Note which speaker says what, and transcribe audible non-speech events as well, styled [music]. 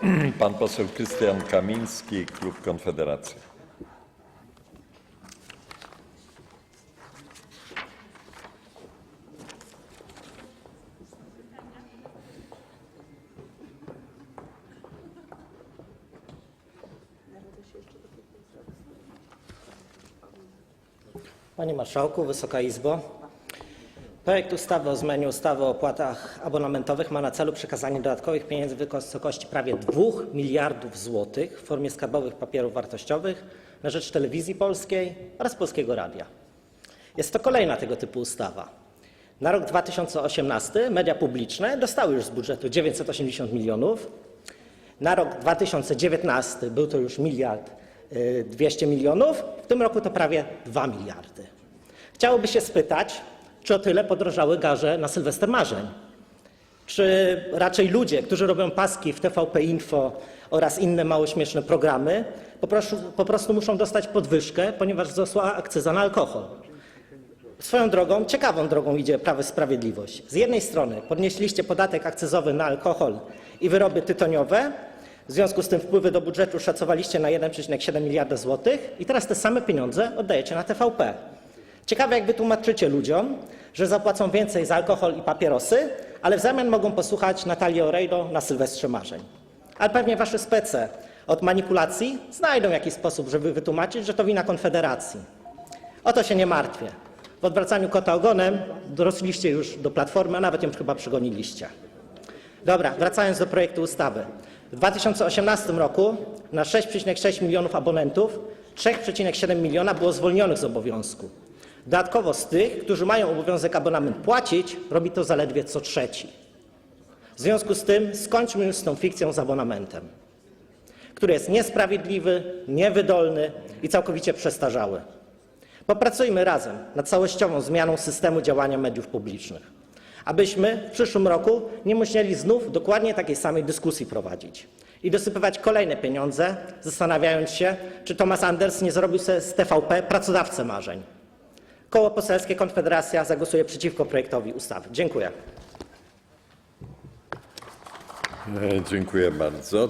Speaker 1: [clears throat] Pan poseł Krystian Kamiński, klub Konfederacja.
Speaker 2: Panie Marszałku, Wysoka Izbo. Projekt ustawy o zmianie ustawy o opłatach abonamentowych ma na celu przekazanie dodatkowych pieniędzy w wysokości prawie 2 miliardów złotych w formie skarbowych papierów wartościowych na rzecz telewizji polskiej oraz Polskiego Radia. Jest to kolejna tego typu ustawa. Na rok 2018 media publiczne dostały już z budżetu 980 milionów. Na rok 2019 był to już miliard y, 200 milionów. W tym roku to prawie 2 miliardy. Chciałoby się spytać, czy o tyle podrożały garze na Sylwester Marzeń? Czy raczej ludzie, którzy robią paski w TVP Info oraz inne mało śmieszne programy, po prostu, po prostu muszą dostać podwyżkę, ponieważ wzrosła akcyza na alkohol? Swoją drogą, ciekawą drogą idzie Prawo Sprawiedliwość. Z jednej strony podnieśliście podatek akcyzowy na alkohol i wyroby tytoniowe, w związku z tym wpływy do budżetu szacowaliście na 1,7 miliarda złotych i teraz te same pieniądze oddajecie na TVP. Ciekawe, jak wytłumaczycie ludziom, że zapłacą więcej za alkohol i papierosy, ale w zamian mogą posłuchać Natalii Orejdo na Sylwestrze Marzeń. Ale pewnie wasze spece od manipulacji znajdą jakiś sposób, żeby wytłumaczyć, że to wina Konfederacji. O to się nie martwię. W odwracaniu kota ogonem dorosliście już do Platformy, a nawet ją chyba przygoniliście. Dobra, wracając do projektu ustawy. W 2018 roku na 6,6 milionów abonentów 3,7 miliona było zwolnionych z obowiązku. Dodatkowo z tych, którzy mają obowiązek abonament płacić, robi to zaledwie co trzeci. W związku z tym skończmy już z tą fikcją z abonamentem, który jest niesprawiedliwy, niewydolny i całkowicie przestarzały. Popracujmy razem nad całościową zmianą systemu działania mediów publicznych, abyśmy w przyszłym roku nie musieli znów dokładnie takiej samej dyskusji prowadzić i dosypywać kolejne pieniądze, zastanawiając się, czy Thomas Anders nie zrobił sobie z TVP pracodawcę marzeń. Koło Poselskie Konfederacja zagłosuje przeciwko projektowi ustawy. Dziękuję.
Speaker 1: E, Dziękuję bardzo.